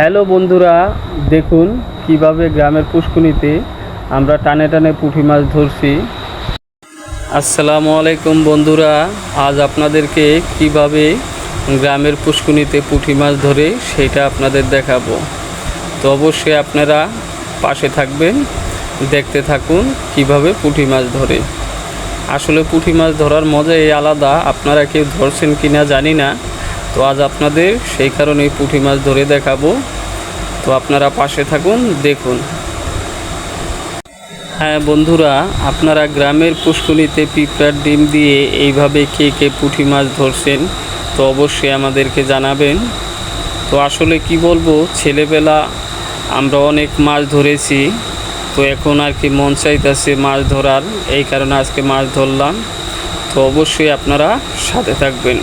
Hello বন্ধুরা, দেখুন কীভাবে গ্রামের পুষ্কুনিতে আমরা টানে টানে পুঁটি মাছ ধরছি। আসসালামু আলাইকুম বন্ধুরা, আজ আপনাদেরকে কীভাবে গ্রামের পুষ্কুনিতে পুঁটি মাছ ধরে সেটা আপনাদের দেখাবো। তো অবশ্যই আপনারা পাশে থাকবেন, দেখতে থাকুন কীভাবে পুঁটি মাছ ধরে। আসলে পুঁটি মাছ ধরার মজাই আলাদা, আপনারা কেউ ধরছেন কিনা জানি না তো আজ আপনাদের সেই কারণে পুঁটি মাছ ধরে দেখাবো। তো আপনারা পাশে থাকুন, দেখুন। হ্যাঁ বন্ধুরা, আপনারা গ্রামের পুষ্কুনিতে পিঁপড়ার ডিম দিয়ে এইভাবে কে কে পুঁটি মাছ ধরছেন, তো অবশ্যই আমাদেরকে জানাবেন। তো আসলে কি বলব, ছেলেবেলা আমরা অনেক মাছ ধরেছি, তো এখন আর কি মন চাইতেছে মাছ ধরার, এই কারণে আজকে মাছ ধরলাম। তো অবশ্যই আপনারা সাথে থাকবেন।